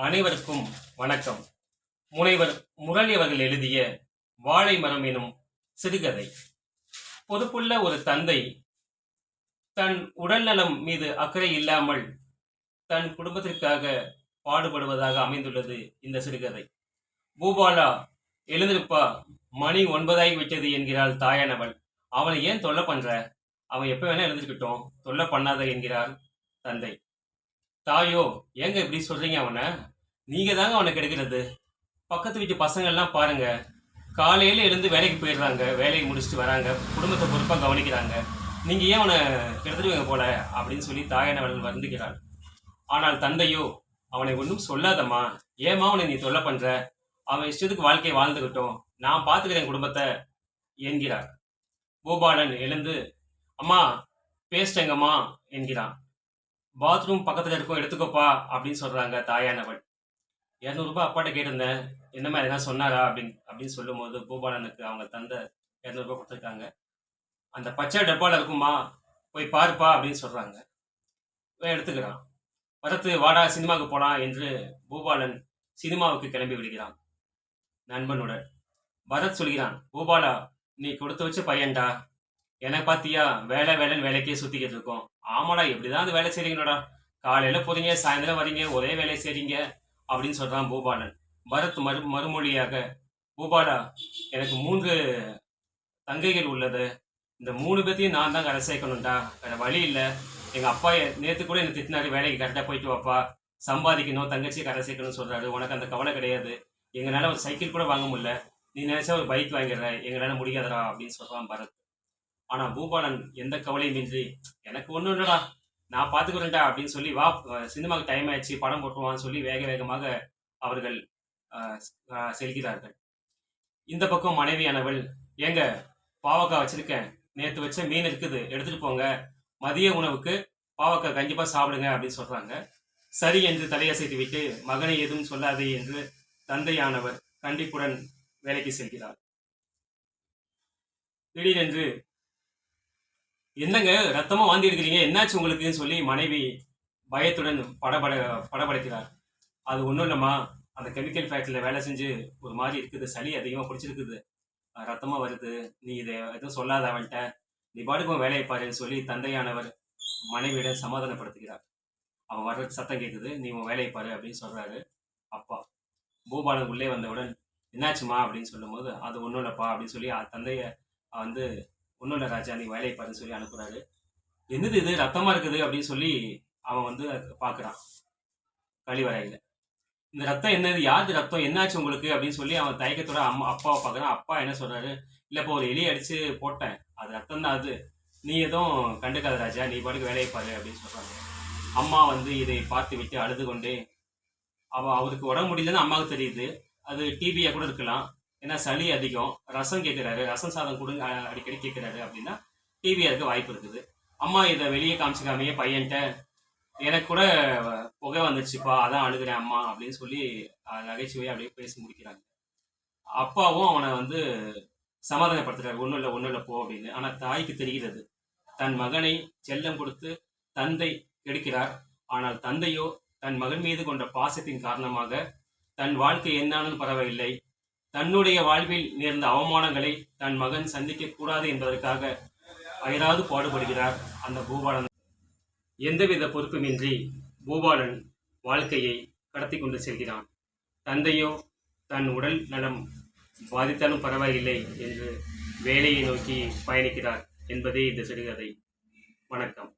அனைவருக்கும் வணக்கம். முனைவர் முரளி அவர்கள் எழுதிய வாழை மரம் எனும் சிறுகதை. பொறுப்புள்ள ஒரு தந்தை தன் உடல்நலம் மீது அக்கறை இல்லாமல் தன் குடும்பத்திற்காக பாடுபடுவதாக அமைந்துள்ளது இந்த சிறுகதை. பூபாலா எழுந்திருப்பா மணி ஒன்பதாகி விட்டது என்கிறாள் தாயானவள். அவனை ஏன் தொல்லை பண்ற? அவன் எப்ப வேணா எழுந்திருக்கட்டும் தொல்லை பண்ணாத என்கிறார் தந்தை. தாயோ ஏங்க இப்படி சொல்றீங்க அவனை? நீங்க தாங்க அவனை கெடுக்கிறது. பக்கத்து வீட்டு பசங்கள்லாம் பாருங்கள் பாருங்க. காலையில எழுந்து வேலைக்கு போயிடுறாங்க. வேலையை முடிச்சுட்டு வராங்க. குடும்பத்தை பொறுப்பாக கவனிக்கிறாங்க. நீங்க ஏன் அவனை கெடுத்துடுவீங்க போல? அப்படின்னு சொல்லி தாயானவள் வருந்துகிறாள். ஆனால் தந்தையோ அவனை ஒன்றும் சொல்லாதம்மா. ஏமா அவனை நீ தொல்லை பண்ற? அவன் இஷ்டத்துக்கு வாழ்க்கையை வாழ்ந்துகிட்டோம். நான் பார்த்துக்கிறேன் குடும்பத்தை என்கிறார் பூபாலன் எழுந்து அம்மா பேசிட்டேங்கம்மா என்கிறான். பாத்ரூம் பக்கத்தில் இருக்கும் எடுத்துக்கோப்பா அப்படின்னு சொல்கிறாங்க தாயானவள் இரநூறுபா அப்பாட்ட கேட்டிருந்தேன். என்ன மாதிரி எதனா சொன்னாரா? அப்படின்னு அப்படின்னு சொல்லும்போது பூபாலனுக்கு அவங்க தந்த இரநூறுபா கொடுத்துருக்காங்க. அந்த பச்சை டப்பாவில் இருக்குமா? போய் பாருப்பா அப்படின்னு சொல்கிறாங்க எடுத்துக்கிறான். வரத்து வாடா சினிமாவுக்கு போகலாம் என்று பூபாலன் சினிமாவுக்கு கிளம்பி விடுகிறான். நண்பனுடன். பரத் சொல்கிறான் பூபாலா நீ கொடுத்து வச்ச பையன்டா. எனக்கு பாத்தியா வேலை வேலைன்னு வேலைக்கே சுத்திக்கிட்டு இருக்கோம். ஆமாடா எப்படிதான் அந்த வேலை செய்றீங்களோடா? காலையில போறீங்க சாயந்தரம் வரீங்க ஒரே வேலையை செய்றீங்க அப்படின்னு சொல்றான் பூபாலன். பரத் மறு மறுமொழியாக பூபாலா எனக்கு மூன்று தங்கைகள் உள்ளது. இந்த மூணு பேத்தையும் நான் தான் கரை சேர்க்கணும்டா வேற வழி இல்லை. எங்க அப்பா நேற்று கூட என்னை திட்டினாரு வேலைக்கு கரெக்டாக போயிட்டு வாப்பா. சம்பாதிக்கணும் தங்கச்சி கரை சேர்க்கணும்னு சொல்றாரு. உனக்கு அந்த கவலை கிடையாது. எங்களால் ஒரு சைக்கிள் கூட வாங்க முடியல. நீ நினைச்சா ஒரு பைக் வாங்கிடுற. எங்களால் முடியாதடா அப்படின்னு சொல்றான் பரத். ஆனா பூபாலன் எந்த கவலையும் இன்றி எனக்கு ஒன்றும் இல்லடா நான் பார்த்துக்கிறேன்டா அப்படின்னு சொல்லி வா சினிமாவுக்கு டைம் ஆயிடுச்சு படம் போட்டுருவான்னு சொல்லி வேக வேகமாக அவர்கள் செல்கிறார்கள். இந்த பக்கம் மனைவியானவள் ஏங்க பாவக்காய் வச்சிருக்கேன் நேற்று வச்ச மீன் இருக்குது எடுத்துட்டு போங்க மதிய உணவுக்கு பாவக்காய் கண்டிப்பாக சாப்பிடுங்க அப்படின்னு சொல்றாங்க. சரி என்று தலையசைத்து விட்டு மகனை எதுவும் சொல்லாதே என்று தந்தையானவர் கண்டிப்புடன் வேலைக்கு செல்கிறார். திடீரென்று என்னங்க ரத்தமா வாந்தி எடுக்கிறீங்க? என்னாச்சு உங்களுக்குன்னு சொல்லி மனைவி பயத்துடன் படபட படபடைக்கிறார். அது ஒன்றும் இல்லைம்மா. அந்த கெமிக்கல் ஃபேக்டரியில் வேலை செஞ்சு ஒரு மாதிரி இருக்குது. சளி அதிகமாக பிடிச்சிருக்குது. ரத்தமாக வருது. நீ இதை எதுவும் சொல்லாத அவன்கிட்ட நீ பாடுக்கும் வேலையை பாருன்னு சொல்லி தந்தையானவர் மனைவியிடம் சமாதானப்படுத்துகிறார். அவன் வர்ற சத்தம் கேட்குது நீ உன் வேலையை பாரு அப்படின்னு சொல்கிறாரு அப்பா. பூபாலன் உள்ளே வந்தவுடன் என்னாச்சுமா அப்படின்னு சொல்லும்போது அது ஒன்றும் இல்லைப்பா. அப்படின்னு சொல்லி தந்தையை வந்து ஒன்றும் இல்லை ராஜா நீ வேலையை பாருன்னு சொல்லி அனுப்புறாரு. என்னது இது? ரத்தமாக இருக்குது அப்படின்னு சொல்லி அவன் வந்து பார்க்குறான் கழிவறையில். இந்த ரத்தம் என்னது? யாரு ரத்தம்? என்னாச்சு உங்களுக்கு? அப்படின்னு சொல்லி அவன் தயக்கத்தோட அம்மா அப்பாவை பார்க்குறான். அப்பா என்ன சொல்றாரு? இல்லைப்பா ஒரு எலி அடித்து போட்டேன். அது ரத்தம் தான் அது. நீ எதுவும் கண்டுக்காத ராஜா. நீ பாட்டுக்கு வேலையை பாரு அப்படின்னு சொல்கிறாங்க அம்மா வந்து இதை பார்த்து விட்டு அழுது கொண்டே அவ அவருக்கு உடம்பு முடியலன்னு அம்மாவுக்கு தெரியுது. அது டிவியாக கூட இருக்கலாம். ஏன்னா சளி அதிகம் ரசம் கேட்குறாரு ரசம் சாதம் கொடுங்க அடிக்கடி கேட்குறாரு அப்படின்னா டிபியா இருக்க வாய்ப்பு இருக்குது. அம்மா இதை வெளியே காமிச்சிக்காமையே பையன்ட்ட எனக்கு கூட புகை வந்துச்சுப்பா அதான் அழுகிறேன் அம்மா அப்படின்னு சொல்லி நகைச்சுவையை அப்படியே பேசி முடிக்கிறாங்க. அப்பாவும் அவனை வந்து சமாதானப்படுத்துறாரு ஒன்றும் இல்லை ஒன்றும் இல்லை போ அப்படின்னு. ஆனால் தாய்க்கு தெரிகிறது தன் மகனை செல்லம் கொடுத்து தந்தை கெடுக்கிறார் ஆனால் தந்தையோ தன் மகன் மீது கொண்ட பாசத்தின் காரணமாக தன் வாழ்க்கை என்னாலும் பரவாயில்லை தன்னுடைய வாழ்வில் நேர்ந்த அவமானங்களை தன் மகன் சந்திக்க கூடாது என்பதற்காக அயராது பாடுபடுகிறார் அந்த பூபாலன். எந்தவித பொறுப்புமின்றி பூபாலன் வாழ்க்கையை கடத்தி கொண்டு செல்கிறான். தந்தையோ தன் உடல் நலம் பாதித்தாலும் பரவாயில்லை என்று வேலையை நோக்கி பயணிக்கிறார் என்பதே இந்த சிறுகதை. வணக்கம்.